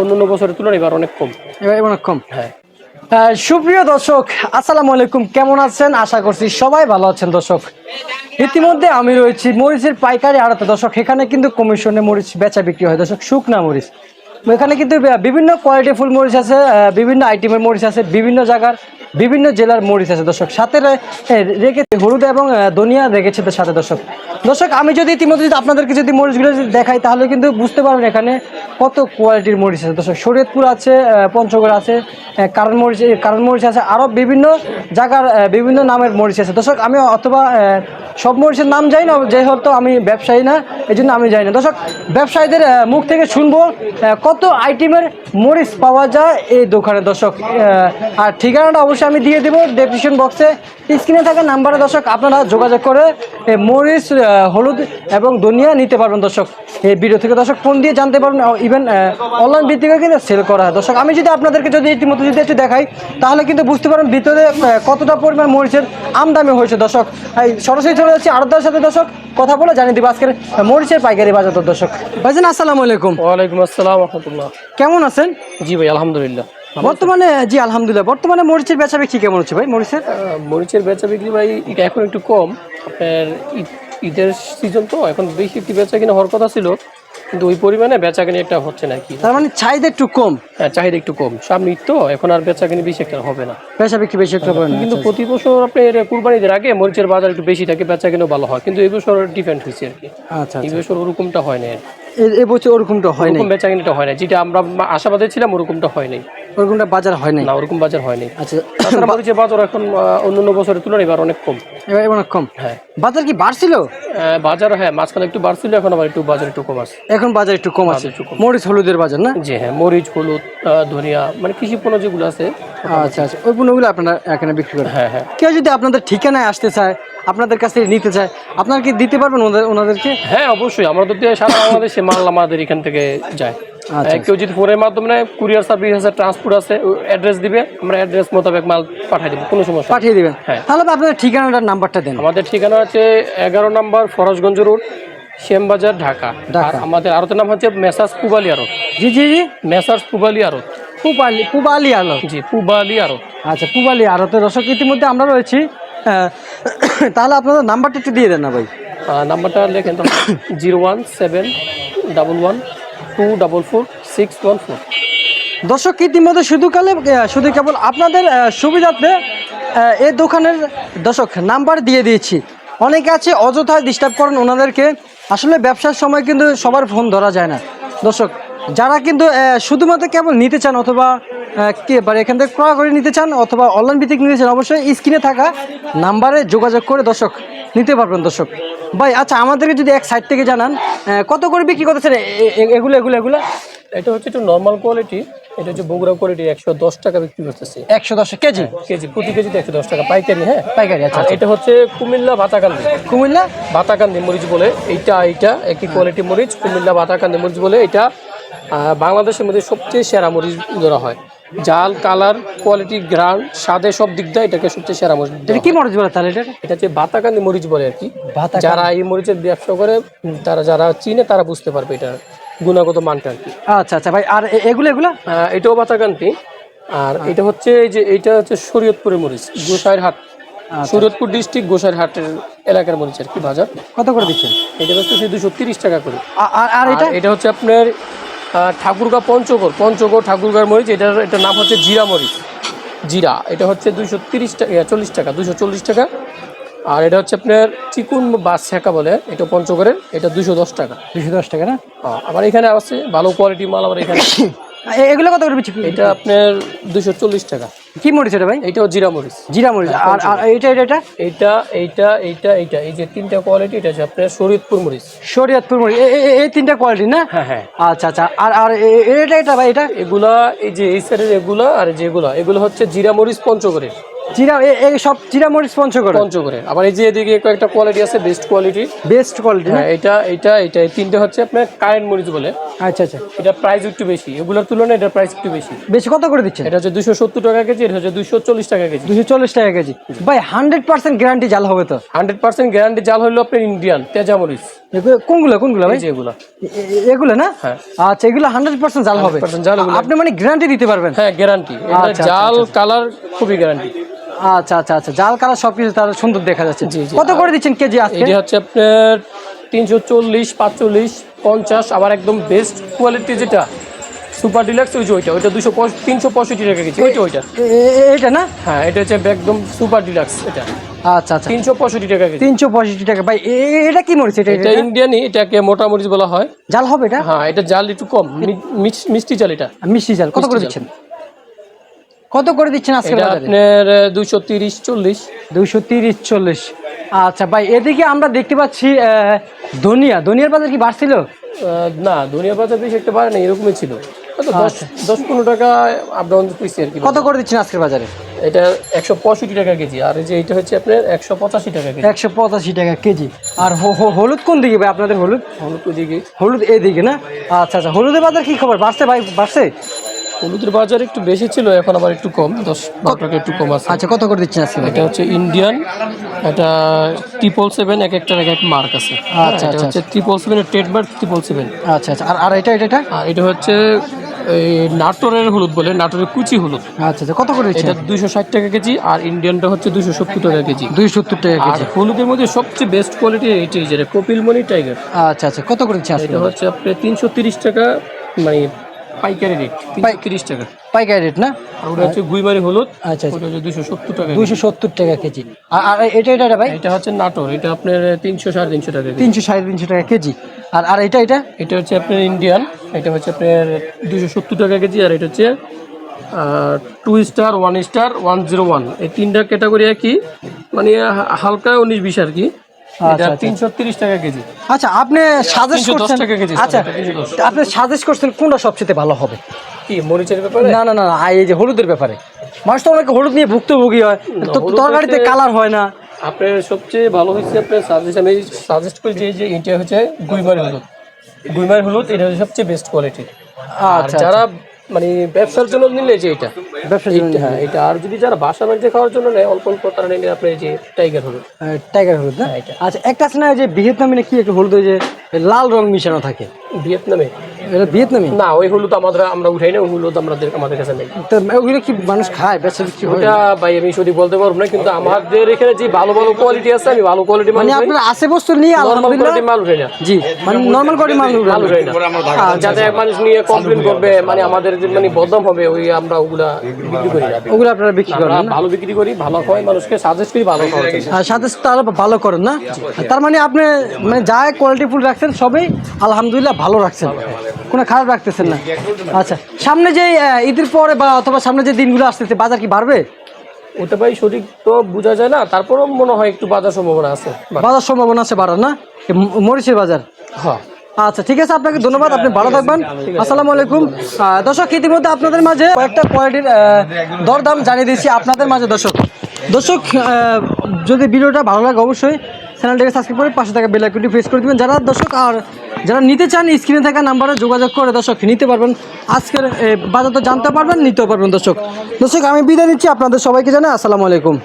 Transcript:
অন্য অন্য বছরের তুলনায় এবার অনেক কম। এবার অনেক কম। হ্যাঁ। সুপ্রিয় দর্শক আসসালামু আলাইকুম। কেমন আছেন? আশা করছি সবাই ভালো আছেন দর্শক। ইতিমধ্যে আমি রয়েছি মরিচের পাইকারি আড়তে। দর্শক এখানে কিন্তু কমিশনে মরিচ বেচা বিক্রি হয়। দর্শক শুকনা মরিচ। এখানে কিন্তু বিভিন্ন কোয়ালিটি ফুল মরিচ আছে বিভিন্ন আইটেমের মরিচ আছে বিভিন্ন জায়গার বিভিন্ন জেলার মরিচ আছে। দর্শক, সাথে রেখেছে হলুদ এবং ধনিয়া রেখেছে সাথে, দর্শক। দর্শক, আমি যদি ইতিমধ্যে যদি আপনাদেরকে যদি মরিচগুলো যদি দেখাই, তাহলে কিন্তু বুঝতে পারবেন এখানে কত কোয়ালিটির মরিচ আছে। দর্শক, শরীয়তপুর আছে পঞ্চগড় আছে কারণ মরিচ কারণ মরিচ আছে আরও বিভিন্ন জায়গার বিভিন্ন নামের মরিচ আছে। দর্শক, আমি অথবা সব মরিচের নাম জানি না, যেহেতু আমি ব্যবসায়ী না এই জন্য আমি যাই না। দর্শক, ব্যবসায়ীদের মুখ থেকে শুনব কত আইটেমের মরিচ পাওয়া যায় এই দোকানে, দর্শক আর ঠিকানাটা অবশ্যই আমি দিয়ে দেবো ডেসক্রিপশন বক্সে স্ক্রিনে থাকা নাম্বারে দর্শক আপনারা যোগাযোগ করে মরিচ হলুদ এবং ধনিয়া নিতে পারবেন দর্শক। এই ভিডিও থেকে দর্শক ফোন দিয়ে জানতে পারবেন ইভেন অনলাইন ভিত্তিকে কিন্তু সেল করা হয়। দর্শক আমি যদি আপনাদেরকে যদি ইতিমধ্যে যদি একটু দেখাই তাহলে কিন্তু বুঝতে পারেন ভিতরে কতটা পরিমাণ মরিচের আমদামি হয়েছে দর্শক। এই সরাসরি চলে যাচ্ছি আড়তদার সাথে দর্শক কথা বলে জানিয়ে দিব আজকের মরিচের পাইকারি বাজার দর্শক। ভাইজান আসসালামু আলাইকুম। ওয়ালাইকুম আসসালাম রহমতুল্লাহ। কেমন আছেন? জি ভাই আলহামদুলিল্লাহ। বর্তমানে জি আলহামদুলিল্লাহ বর্তমানে মরিচের বেচা বিক্রি কেমন হচ্ছে ভাই মরিচের? মরিচের বেচা বিক্রি ভাই এটা এখন একটু কম। আপনার ঈদের সিজন তো এখন বেশি একটি বেচা কিনা হওয়ার কথা ছিল কিন্তু ওই পরিমাণে বেচা কিনে একটা হচ্ছে না কি। তার মানে চাহিদা একটু কম? হ্যাঁ, চাহিদা একটু কম। সামনে তো এখন আর বেচা কিনে বেশি একটা হবে না। বেচা বিক্রি বেশি একটা হবে না কিন্তু প্রতি বছর আপনার কুরবানিদের আগে মরিচের বাজার একটু বেশি থাকে বেচা কিনেও ভালো হয়। কিন্তু এই বছর ডিফেন্ট হয়েছে আর কি। আচ্ছা এই বছর ওরকমটা হয় না এবছর ওরকমটা হয় নাই। ওরকম বেচা কিনেটা হয় না যেটা আমরা আশাবাদে ছিলাম ওরকমটা হয় নাই। ওরকমটা বাজার হয় নাই? না ওরকম বাজার হয় নাই। আচ্ছা তাছাড়া মরিচের বাজার এখন আহ, অন্য অন্য বছরের তুলনায় এবার অনেক কম। এবার এবার কম? হ্যাঁ। বাজার কি বাড়ছিল? বাজার হ্যাঁ মাঝখানে একটু বাড়ছিল এখন আবার একটু বাজার একটু কম আছে। এখন বাজার একটু কম আছে। মরিচ হলুদের বাজার না? জি হ্যাঁ মরিচ হলুদ ধনিয়া মানে কৃষি পণ্য যেগুলো আছে। আচ্ছা আচ্ছা ওই পণ্যগুলো আপনারা এখানে বিক্রি করেন। হ্যাঁ হ্যাঁ। কেউ যদি আপনাদের ঠিকানায় আসতে চায় আপনাদের কাছে নিতে চায় আপনার কি দিতে পারবেন ওনাদেরকে? হ্যাঁ অবশ্যই। আমরা তো সারা বাংলাদেশে মাল আমাদের এখান থেকে যায়। কেউ যদি ফোনের মাধ্যমে নেয় কুরিয়ার সার্ভিস আছে ট্রান্সপোর্ট আছে অ্যাড্রেস দিবে আমরা অ্যাড্রেস মোতাবেক মাল পাঠিয়ে দেবো কোনো সমস্যা পাঠিয়ে দিবেন হ্যাঁ। তাহলে আপনাদের ঠিকানাটার নাম্বারটা দেন। আমাদের ঠিকানা হচ্ছে এগারো নাম্বার ফরজগঞ্জ রোড শ্যামবাজার ঢাকা। ঢাকা। আর আমাদের আরতের নাম হচ্ছে মেসার্স পুবালি আরত জি জি জি। মেসার্স পুবালি আরত পুবালি পুবালি আলো জি পুবালি আরত আচ্ছা পুবালি আরতে দর্শক ইতিমধ্যে আমরা রয়েছি। তাহলে আপনাদের নাম্বারটা একটু দিয়ে দেন না ভাই। নাম্বারটা লেখেন zero one seven double one two double four six one four দর্শক, ইতিমধ্যে শুধু কালে শুধু কেবল আপনাদের সুবিধার্থে এই দোকানের, দর্শক, নাম্বার দিয়ে দিয়েছি। অনেকে আছে, অযথায় ডিস্টার্ব করেন ওনাদেরকে। আসলে ব্যবসার সময় কিন্তু সবার ফোন ধরা যায় না। দর্শক, যারা কিন্তু শুধুমাত্র কেবল নিতে চান অথবা কে এখান থেকে ক্রয় করে নিতে চান অথবা অনলাইন ভিত্তিক নিতে চান অবশ্যই স্ক্রিনে থাকা নাম্বারে যোগাযোগ করে দর্শক নিতে পারবেন দর্শক। ভাই আচ্ছা আমাদেরকে যদি এক সাইড থেকে জানান কত করে বিক্রি করতেছেন? এগুলো এগুলো এগুলো? এটা হচ্ছে একটু নর্মাল কোয়ালিটি এটা হচ্ছে বগুড়া কোয়ালিটি একশো দশ টাকা বিক্রি করতেছি। একশো দশ কেজি? কেজি প্রতি কেজিতে একশো দশ টাকা। পাইকারি হ্যাঁ? পাইকারি আচ্ছা এটা হচ্ছে কুমিল্লা ভাতাকান্দি কুমিল্লা? ভাতাকান্দি মরিচ বলে এইটা এইটা একই কোয়ালিটি মরিচ কুমিল্লা ভাতাকান্দি মরিচ বলে এটা বাংলাদেশের মধ্যে সবচেয়ে সেরা মরিচ ধরা হয়। জাল কালার কোয়ালিটি গ্রান স্বাদে সব দিক দিয়ে এটাকে সবচেয়ে সেরা মরিচ এটা কি মরিচ বলে তাহলে এটা। এটা হচ্ছে ভাতাকান্দি মরিচ বলে আর কি। যারা এই মরিচের ব্যবসা করে তারা যারা চিনে তারা বুঝতে পারবে এটা গুণাগত মানটা আর কি। আচ্ছা আচ্ছা ভাই আর এগুলো এগুলো? এটাও বাতাকান্তি আর এটা হচ্ছে এই যে এটা হচ্ছে শরীয়তপুরের মরিচ গোসাইর হাট শরীয়তপুর ডিস্ট্রিক্ট গোসাইর হাটের এলাকার মরিচ আর কি বাজার। কত করে দিচ্ছেন? এটা হচ্ছে দুশো তিরিশ টাকা করে। আর এটা? এটা হচ্ছে আপনার ঠাকুরগা পঞ্চগড় পঞ্চগড় ঠাকুরগার মরিচ এটার এটার নাম হচ্ছে জিরা মরিচ। জিরা এটা হচ্ছে দুইশো তিরিশ টাকা চল্লিশ টাকা দুশো চল্লিশ টাকা। আর এটা হচ্ছে আপনার চিকুন বা শেখা বলে এটা পঞ্চগড়ের এটা দুশো দশ টাকা। দুশো দশ টাকা না? আমার আবার এখানে আছে ভালো কোয়ালিটি মাল আবার এখানে এগুলো কত করে বিক্রি এটা আপনার দুশো চল্লিশ টাকা। কি মরিচ এটা ভাই? এইটাও জিরা মরিচ। জিরা মরিচ। আর আর এটা এটা এটা এইটা এইটা এইটা এই যে তিনটা কোয়ালিটি এটা হচ্ছে আপনার শরীয়তপুর মরিচ। শরীয়তপুর মরিচ। এই তিনটা কোয়ালিটি না? হ্যাঁ হ্যাঁ। আচ্ছা আচ্ছা। আর আর এটা এটা ভাই এটা এগুলা এই যে এই সাইডের এগুলা আর যেগুলা এগুলো হচ্ছে জিরা মরিচ পঞ্চগড়ের। জিরা এই সব জিরা মরিচ পঞ্চগড় পঞ্চগড়ের। আবার এই যে এদিকে কয়েকটা কোয়ালিটি আছে বেস্ট কোয়ালিটি বেস্ট কোয়ালিটি হ্যাঁ এটা এটা এটা এই তিনটে হচ্ছে আপনার কারেন্ট মরিচ বলে। আচ্ছা আচ্ছা। এটা প্রাইস একটু বেশি। এগুলোর তুলনায় এটার প্রাইস একটু বেশি। বেশি কত করে দিচ্ছেন? এটা হচ্ছে দুশো সত্তর টাকা কেজি এটা হচ্ছে দুশো চল্লিশ টাকা কেজি। দুশো চল্লিশ টাকা কেজি। ভাই হান্ড্রেড পার্সেন্ট গ্যারান্টি জাল হবে তো? হান্ড্রেড পার্সেন্ট গ্যারান্টি জাল হলো আপনার ইন্ডিয়ান তেজামরিচ। কোনগুলো কোনগুলো ভাই? এগুলা। এগুলো না? হ্যাঁ। আচ্ছা এগুলো হান্ড্রেড পার্সেন্ট জাল হবে। 100% জাল এগুলো। আপনি মানে গ্যারান্টি দিতে পারবেন? হ্যাঁ গ্যারান্টি আচ্ছা, জাল কালার খুবই গ্যারান্টি আচ্ছা আচ্ছা আচ্ছা। জাল কালার সবকিছু তার সুন্দর দেখা যাচ্ছে। কত করে দিচ্ছেন কেজি আজকে? এটি হচ্ছে আপনার তিনশো চল্লিশ পাঁচচল্লিশ পঞ্চাশ আবার একদম বেস্ট কোয়ালিটি যেটা সুপার ডিলাক্স ওই যে ওইটা ওইটা দুশো তিনশো পঁয়ষট্টি টাকা কেজি ওইটা। ওইটা এটা না? হ্যাঁ এটা হচ্ছে একদম সুপার ডিলাক্স এটা। আচ্ছা আচ্ছা। তিনশো পঁয়ষট্টি টাকা কেজি। তিনশো পঁয়ষট্টি টাকা। ভাই এটা কি মরিচ এটা? এটা? ইন্ডিয়ানই এটাকে মোটা মরিচ বলা হয়। জাল হবে এটা? হ্যাঁ এটা জাল একটু কম মিষ্টি জাল এটা। মিষ্টি জাল কত করে দিচ্ছেন? কত করে দিচ্ছেন আজকে আপনার দুইশো তিরিশ চল্লিশ। দুইশো তিরিশ চল্লিশ। আচ্ছা ভাই এদিকে আমরা দেখতে পাচ্ছি আহ, ধনিয়া। ধনিয়ার বাজার কি বাড়ছিল? না দুনিয়া বাজার বেশি একটা বাড়ে না এরকমই ছিল। দশ দশ পনেরো টাকা আপ ডাউন পিসি আর কি। কত করে দিচ্ছেন আজকের বাজারে? এটা একশো পঁয়ষট্টি টাকা কেজি আর এই যে এটা হচ্ছে আপনার একশো পঁচাশি টাকা কেজি। একশো পঁচাশি টাকা কেজি। আর হলুদ কোন দিকে ভাই আপনাদের হলুদ? হলুদ দিকে? হলুদ এদিকে না? আচ্ছা আচ্ছা হলুদের বাজার কি খবর? বাড়ছে ভাই বাড়ছে? হলুদের বাজার একটু বেশি ছিল এখন আবার একটু কম দশ বারো টাকা একটু কম আছে। আচ্ছা কত করে দিচ্ছেন আজকে এটা হচ্ছে ইন্ডিয়ান এটা ট্রিপল সেভেন এক একটার এক এক মার্ক আছে। আচ্ছা, এটা আচ্ছা, হচ্ছে ট্রিপল সেভেন ট্রেড বার ট্রিপল সেভেন আচ্ছা আচ্ছা আর আর এটা এটা এটা? আর এটা হচ্ছে এই নাটোরের হলুদ বলে নাটোরের কুচি হলুদ। আচ্ছা আচ্ছা কত করে এটা দুইশো ষাট টাকা কেজি আর ইন্ডিয়ানটা হচ্ছে দুইশো সত্তর টাকা কেজি। দুই সত্তর টাকা কেজি। হলুদের মধ্যে সবচেয়ে বেস্ট কোয়ালিটি এইটাই যেটা কপিলমণি টাইগার আচ্ছা আচ্ছা কত করে এটা হচ্ছে আপনি তিনশো তিরিশ টাকা মানে পাইকারি রেট তিরিশ টাকা। পাইকারি রেট না? ওটা হচ্ছে গুইমারি হলুদ আচ্ছা আচ্ছা। ওটা হচ্ছে দুশো সত্তর টাকা। দুইশো সত্তর টাকা কেজি। আর এটা এটা ভাই? এটা হচ্ছে নাটোর এটা আপনার তিনশো সাড়ে তিনশো টাকা তিনশো সাড়ে তিনশো টাকা কেজি। আর আর এটা এটা? এটা হচ্ছে আপনার ইন্ডিয়ান এটা হচ্ছে আপনার দুশো সত্তর টাকা কেজি আর এটা হচ্ছে two star one star one zero one এই তিনটা ক্যাটাগরি একই মানে হালকা উনিশ বিশ আর কি। আচ্ছা। আচ্ছা। আপনি সাজেস্ট করছেন টাকা আচ্ছা আপনি সাজেস্ট করছেন কোনটা সবচেয়ে ভালো হবে? কি মরিচের ব্যাপারে? না না না না, এই যে হলুদের ব্যাপারে। মানুষ তো অনেকে হলুদ নিয়ে ভুক্তভোগী হয় তরকারিতে কালার হয় না। আপনার সবচেয়ে ভালো হচ্ছে আপনার সাজেস্ট আমি সাজেস্ট করি যে যে এটা হচ্ছে গুইমারি হলুদ। গুইমারি হলুদ এটা হচ্ছে সবচেয়ে বেস্ট কোয়ালিটি আর আচ্ছা। যারা মানে ব্যবসার জন্য নিলে যে এটা। ব্যবসার জন্য হ্যাঁ এটা। আর যদি যারা বাসা বাড়িতে খাওয়ার জন্য নেয় অল্প অল্প তারা নিলে আপনার এই যে টাইগার হলুদ। টাইগার হলুদ না? হ্যাঁ, আচ্ছা একটা আছে না যে ভিয়েতনামে কি একটু হলুদ যে লাল রং মিশানো থাকে? ভিয়েতনামে? এটা ভিয়েতনামি? না ওই হলুদ আমাদের আমরা উঠাই না ওই হলুদ আমাদের আমাদের কাছে নেই। তো ওগুলো কি মানুষ খায় বেচা বিক্রি হয়? ওটা ভাই আমি সঠিক বলতে পারব না কিন্তু আমাদের এখানে যে ভালো ভালো কোয়ালিটি আছে আমি ভালো কোয়ালিটি মানে আপনার আছে বস্তু নিয়ে আলহামদুলিল্লাহ কোয়ালিটি মাল উঠাই না জি মানে নর্মাল কোয়ালিটি মাল উঠাই না যাতে এক মানুষ নিয়ে কমপ্লেন করবে মানে আমাদের যে মানে বদনাম হবে ওই আমরা ওগুলা বিক্রি করি। না ওগুলো আপনারা বিক্রি করেন আমরা ভালো বিক্রি করি ভালো হয় মানুষকে সাজেস্ট করি ভালো খাওয়ার। আর সাথে তারা ভালো করেন না? তার মানে আপনি মানে যা কোয়ালিটি ফুল রাখছেন সবই আলহামদুলিল্লাহ ভালো রাখছেন। কোনো খারাপ রাখতেছেন না? আচ্ছা সামনে যে ঈদের পরে বা অথবা সামনে যে দিনগুলো আসতেছে বাজার কি বাড়বে? ওটা ভাই সঠিক তো বোঝা যায় না তারপরেও মনে হয় একটু বাজার সম্ভাবনা আছে। বাজার সম্ভাবনা আছে বাড়ার না? মরিচের বাজার? হ্যাঁ। আচ্ছা ঠিক আছে আপনাকে ধন্যবাদ আপনি ভালো থাকবেন। আসসালামু আলাইকুম। দর্শক ইতিমধ্যে আপনাদের মাঝে কয়েকটা কোয়ালিটির দরদাম জানিয়ে দিয়েছি আপনাদের মাঝে দর্শক। দর্শক যদি ভিডিওটা ভালো লাগে অবশ্যই চ্যানেলটাকে সাবস্ক্রাইব করে পাশে থাকা বেল আইকনটি প্রেস করে দিবেন। যারা দর্শক আর যারা নিতে চান, স্ক্রিনে থাকা নাম্বারে যোগাযোগ করে দর্শক নিতে পারবেন। আজকের বাজার তো জানতে পারবেন, নিতেও পারবেন দর্শক। দর্শক, আমি বিদায় নিচ্ছি, আপনাদের সবাইকে জানাই আসসালামু আলাইকুম।